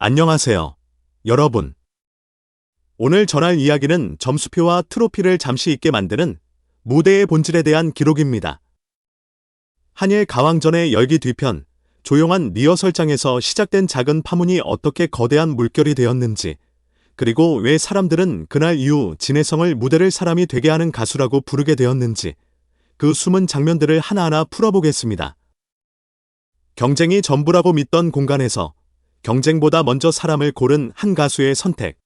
안녕하세요. 여러분. 오늘 전할 이야기는 점수표와 트로피를 잠시 잊게 만드는 무대의 본질에 대한 기록입니다. 한일 가왕전의 열기 뒤편, 조용한 리허설장에서 시작된 작은 파문이 어떻게 거대한 물결이 되었는지, 그리고 왜 사람들은 그날 이후 진해성을 무대를 사람이 되게 하는 가수라고 부르게 되었는지, 그 숨은 장면들을 하나하나 풀어보겠습니다. 경쟁이 전부라고 믿던 공간에서 경쟁보다 먼저 사람을 고른 한 가수의 선택.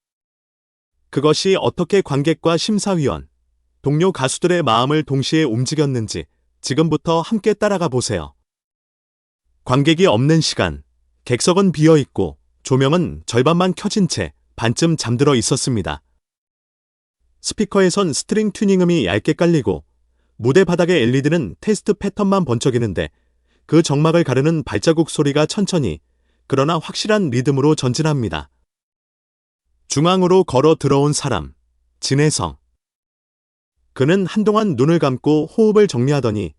그것이 어떻게 관객과 심사위원, 동료 가수들의 마음을 동시에 움직였는지 지금부터 함께 따라가 보세요. 관객이 없는 시간, 객석은 비어 있고 조명은 절반만 켜진 채 반쯤 잠들어 있었습니다. 스피커에선 스트링 튜닝음이 얇게 깔리고 무대 바닥의 LED는 테스트 패턴만 번쩍이는데 그 정막을 가르는 발자국 소리가 천천히 그러나 확실한 리듬으로 전진합니다. 중앙으로 걸어 들어온 사람, 진혜성. 그는 한동안 눈을 감고 호흡을 정리하더니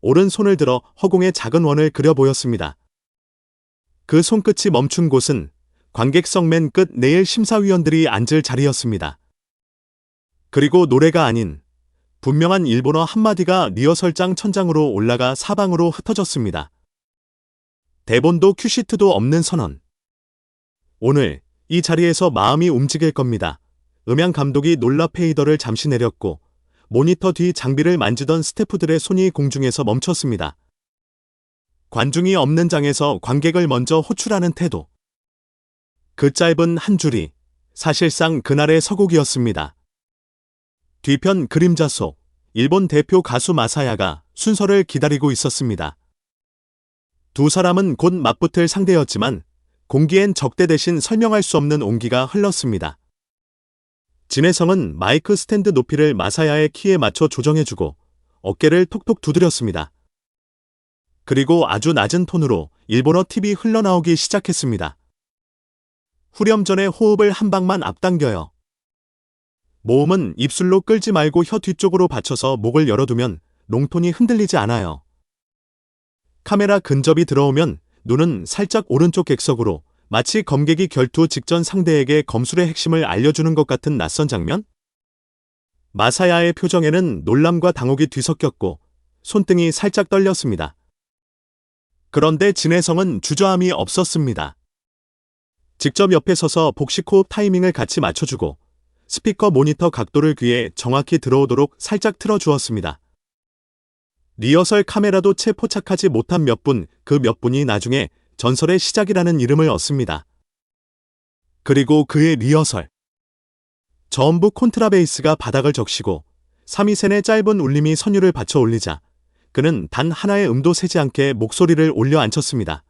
오른손을 들어 허공에 작은 원을 그려 보였습니다. 그 손끝이 멈춘 곳은 관객석 맨 끝 내일 심사위원들이 앉을 자리였습니다. 그리고 노래가 아닌 분명한 일본어 한마디가 리허설장 천장으로 올라가 사방으로 흩어졌습니다. 대본도 큐시트도 없는 선언. 오늘 이 자리에서 마음이 움직일 겁니다. 음향 감독이 놀라 페이더를 잠시 내렸고 모니터 뒤 장비를 만지던 스태프들의 손이 공중에서 멈췄습니다. 관중이 없는 장에서 관객을 먼저 호출하는 태도. 그 짧은 한 줄이 사실상 그날의 서곡이었습니다. 뒤편 그림자 속 일본 대표 가수 마사야가 순서를 기다리고 있었습니다. 두 사람은 곧 맞붙을 상대였지만 공기엔 적대 대신 설명할 수 없는 온기가 흘렀습니다. 진혜성은 마이크 스탠드 높이를 마사야의 키에 맞춰 조정해주고 어깨를 톡톡 두드렸습니다. 그리고 아주 낮은 톤으로 일본어 팁이 흘러나오기 시작했습니다. 후렴 전에 호흡을 한 방만 앞당겨요. 모음은 입술로 끌지 말고 혀 뒤쪽으로 받쳐서 목을 열어두면 롱톤이 흔들리지 않아요. 카메라 근접이 들어오면 눈은 살짝 오른쪽 객석으로 마치 검객이 결투 직전 상대에게 검술의 핵심을 알려주는 것 같은 낯선 장면? 마사야의 표정에는 놀람과 당혹이 뒤섞였고 손등이 살짝 떨렸습니다. 그런데 진혜성은 주저함이 없었습니다. 직접 옆에 서서 복식 호흡 타이밍을 같이 맞춰주고 스피커 모니터 각도를 귀에 정확히 들어오도록 살짝 틀어주었습니다. 리허설 카메라도 채 포착하지 못한 몇 분, 그 몇 분이 나중에 전설의 시작이라는 이름을 얻습니다. 그리고 그의 리허설. 전부 콘트라베이스가 바닥을 적시고 3위센의 짧은 울림이 선율을 받쳐 올리자 그는 단 하나의 음도 세지 않게 목소리를 올려 앉혔습니다.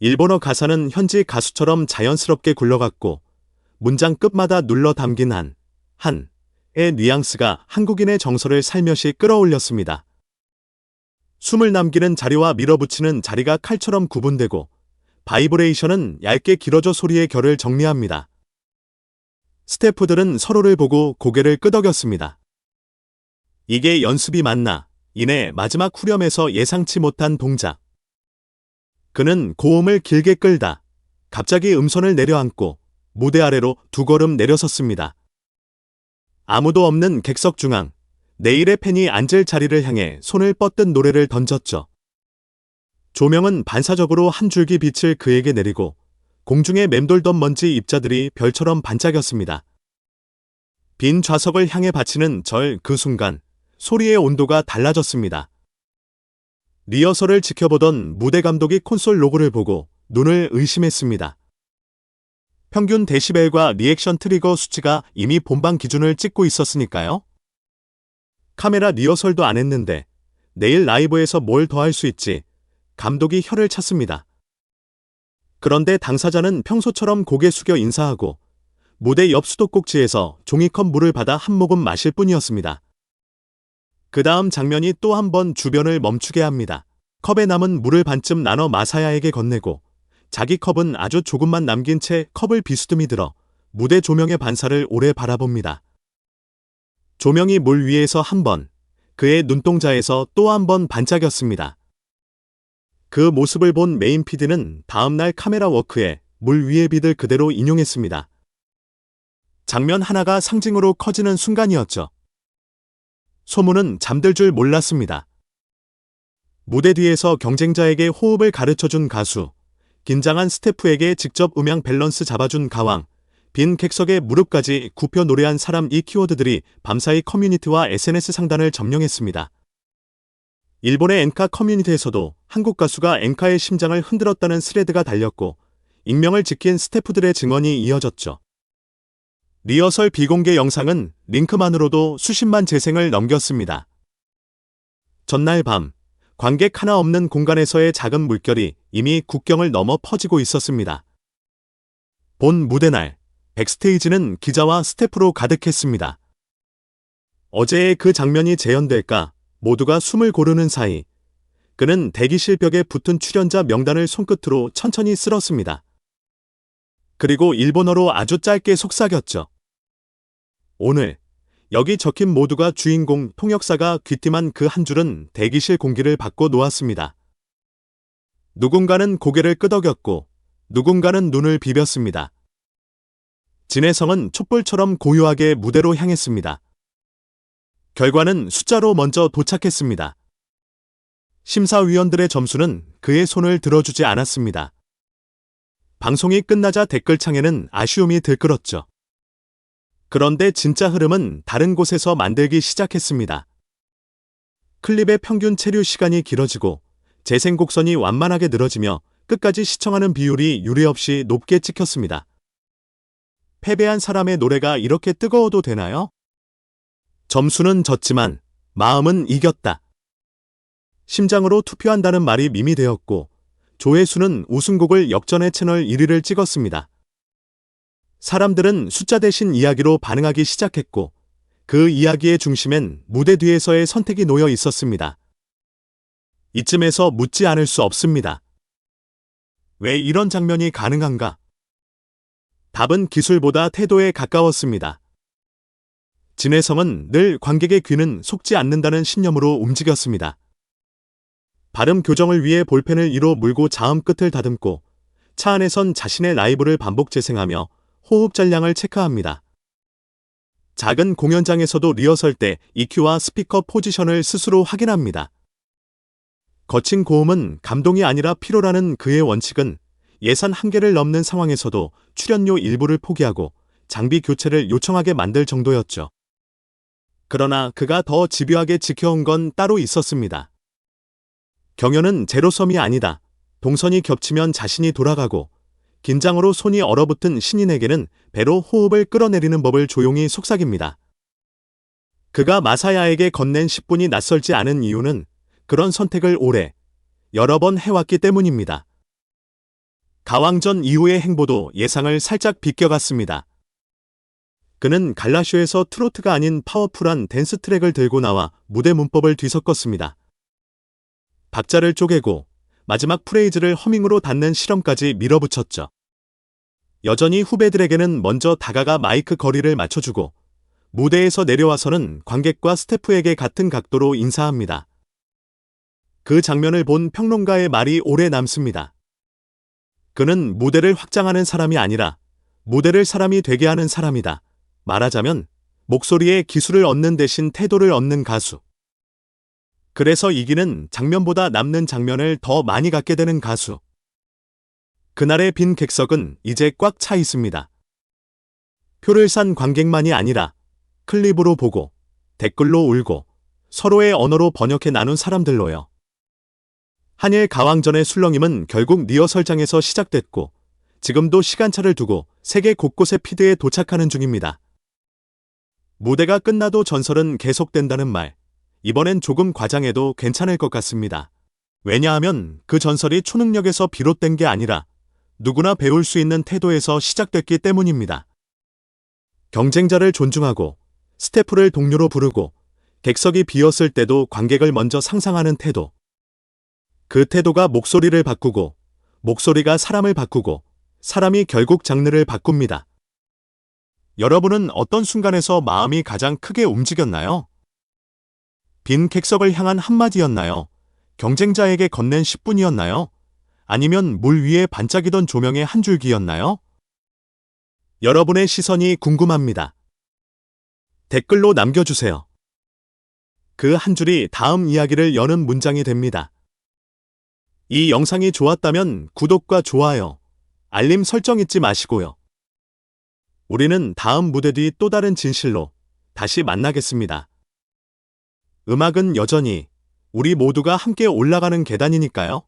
일본어 가사는 현지 가수처럼 자연스럽게 굴러갔고 문장 끝마다 눌러 담긴 한, 한, 의 뉘앙스가 한국인의 정서를 살며시 끌어올렸습니다. 숨을 남기는 자리와 밀어붙이는 자리가 칼처럼 구분되고 바이브레이션은 얇게 길어져 소리의 결을 정리합니다. 스태프들은 서로를 보고 고개를 끄덕였습니다. 이게 연습이 맞나? 이내 마지막 후렴에서 예상치 못한 동작. 그는 고음을 길게 끌다 갑자기 음선을 내려앉고 무대 아래로 두 걸음 내려섰습니다. 아무도 없는 객석 중앙, 내일의 팬이 앉을 자리를 향해 손을 뻗든 노래를 던졌죠. 조명은 반사적으로 한 줄기 빛을 그에게 내리고 공중에 맴돌던 먼지 입자들이 별처럼 반짝였습니다. 빈 좌석을 향해 바치는 절 그 순간 소리의 온도가 달라졌습니다. 리허설을 지켜보던 무대 감독이 콘솔 로고를 보고 눈을 의심했습니다. 평균 데시벨과 리액션 트리거 수치가 이미 본방 기준을 찍고 있었으니까요. 카메라 리허설도 안 했는데 내일 라이브에서 뭘 더 할 수 있지? 감독이 혀를 찼습니다. 그런데 당사자는 평소처럼 고개 숙여 인사하고 무대 옆 수도꼭지에서 종이컵 물을 받아 한 모금 마실 뿐이었습니다. 그 다음 장면이 또 한 번 주변을 멈추게 합니다. 컵에 남은 물을 반쯤 나눠 마사야에게 건네고 자기 컵은 아주 조금만 남긴 채 컵을 비스듬히 들어 무대 조명의 반사를 오래 바라봅니다. 조명이 물 위에서 한 번, 그의 눈동자에서 또 한 번 반짝였습니다. 그 모습을 본 메인 PD는 다음날 카메라 워크에 물 위의 빛을 그대로 인용했습니다. 장면 하나가 상징으로 커지는 순간이었죠. 소문은 잠들 줄 몰랐습니다. 무대 뒤에서 경쟁자에게 호흡을 가르쳐 준 가수, 긴장한 스태프에게 직접 음향 밸런스 잡아준 가왕, 빈 객석에 무릎까지 굽혀 노래한 사람 이 키워드들이 밤사이 커뮤니티와 SNS 상단을 점령했습니다. 일본의 엔카 커뮤니티에서도 한국 가수가 엔카의 심장을 흔들었다는 스레드가 달렸고 익명을 지킨 스태프들의 증언이 이어졌죠. 리허설 비공개 영상은 링크만으로도 수십만 재생을 넘겼습니다. 전날 밤 관객 하나 없는 공간에서의 작은 물결이 이미 국경을 넘어 퍼지고 있었습니다. 본 무대 날 백스테이지는 기자와 스태프로 가득했습니다. 어제의 그 장면이 재현될까 모두가 숨을 고르는 사이 그는 대기실 벽에 붙은 출연자 명단을 손끝으로 천천히 쓸었습니다. 그리고 일본어로 아주 짧게 속삭였죠. 오늘 여기 적힌 모두가 주인공 통역사가 귀띔한 그 한 줄은 대기실 공기를 바꿔 놓았습니다. 누군가는 고개를 끄덕였고 누군가는 눈을 비볐습니다. 진혜성은 촛불처럼 고요하게 무대로 향했습니다. 결과는 숫자로 먼저 도착했습니다. 심사위원들의 점수는 그의 손을 들어주지 않았습니다. 방송이 끝나자 댓글창에는 아쉬움이 들끓었죠. 그런데 진짜 흐름은 다른 곳에서 만들기 시작했습니다. 클립의 평균 체류 시간이 길어지고 재생 곡선이 완만하게 늘어지며 끝까지 시청하는 비율이 유례없이 높게 찍혔습니다. 패배한 사람의 노래가 이렇게 뜨거워도 되나요? 점수는 졌지만 마음은 이겼다. 심장으로 투표한다는 말이 밈이 되었고 조회수는 우승곡을 역전해 채널 1위를 찍었습니다. 사람들은 숫자 대신 이야기로 반응하기 시작했고 그 이야기의 중심엔 무대 뒤에서의 선택이 놓여 있었습니다. 이쯤에서 묻지 않을 수 없습니다. 왜 이런 장면이 가능한가? 답은 기술보다 태도에 가까웠습니다. 진혜성은 늘 관객의 귀는 속지 않는다는 신념으로 움직였습니다. 발음 교정을 위해 볼펜을 이로 물고 자음 끝을 다듬고 차 안에선 자신의 라이브를 반복 재생하며 호흡 잔량을 체크합니다. 작은 공연장에서도 리허설 때 EQ와 스피커 포지션을 스스로 확인합니다. 거친 고음은 감동이 아니라 피로라는 그의 원칙은 예산 한계를 넘는 상황에서도 출연료 일부를 포기하고 장비 교체를 요청하게 만들 정도였죠. 그러나 그가 더 집요하게 지켜온 건 따로 있었습니다. 경연은 제로섬이 아니다. 동선이 겹치면 자신이 돌아가고 긴장으로 손이 얼어붙은 신인에게는 배로 호흡을 끌어내리는 법을 조용히 속삭입니다. 그가 마사야에게 건넨 10분이 낯설지 않은 이유는 그런 선택을 오래, 여러 번 해왔기 때문입니다. 가왕전 이후의 행보도 예상을 살짝 비껴갔습니다. 그는 갈라쇼에서 트로트가 아닌 파워풀한 댄스 트랙을 들고 나와 무대 문법을 뒤섞었습니다. 박자를 쪼개고 마지막 프레이즈를 허밍으로 닿는 실험까지 밀어붙였죠. 여전히 후배들에게는 먼저 다가가 마이크 거리를 맞춰주고 무대에서 내려와서는 관객과 스태프에게 같은 각도로 인사합니다. 그 장면을 본 평론가의 말이 오래 남습니다. 그는 무대를 확장하는 사람이 아니라 무대를 사람이 되게 하는 사람이다. 말하자면 목소리에 기술을 얻는 대신 태도를 얻는 가수. 그래서 이기는 장면보다 남는 장면을 더 많이 갖게 되는 가수. 그날의 빈 객석은 이제 꽉 차 있습니다. 표를 산 관객만이 아니라 클립으로 보고 댓글로 울고 서로의 언어로 번역해 나눈 사람들로요. 한일 가왕전의 술렁임은 결국 리허설장에서 시작됐고 지금도 시간차를 두고 세계 곳곳의 피드에 도착하는 중입니다. 무대가 끝나도 전설은 계속된다는 말. 이번엔 조금 과장해도 괜찮을 것 같습니다. 왜냐하면 그 전설이 초능력에서 비롯된 게 아니라 누구나 배울 수 있는 태도에서 시작됐기 때문입니다. 경쟁자를 존중하고 스태프를 동료로 부르고 객석이 비었을 때도 관객을 먼저 상상하는 태도. 그 태도가 목소리를 바꾸고 목소리가 사람을 바꾸고 사람이 결국 장르를 바꿉니다. 여러분은 어떤 순간에서 마음이 가장 크게 움직였나요? 빈 객석을 향한 한마디였나요? 경쟁자에게 건넨 10분이었나요? 아니면 물 위에 반짝이던 조명의 한 줄기였나요? 여러분의 시선이 궁금합니다. 댓글로 남겨주세요. 그 한 줄이 다음 이야기를 여는 문장이 됩니다. 이 영상이 좋았다면 구독과 좋아요, 알림 설정 잊지 마시고요. 우리는 다음 무대 뒤 또 다른 진실로 다시 만나겠습니다. 음악은 여전히 우리 모두가 함께 올라가는 계단이니까요.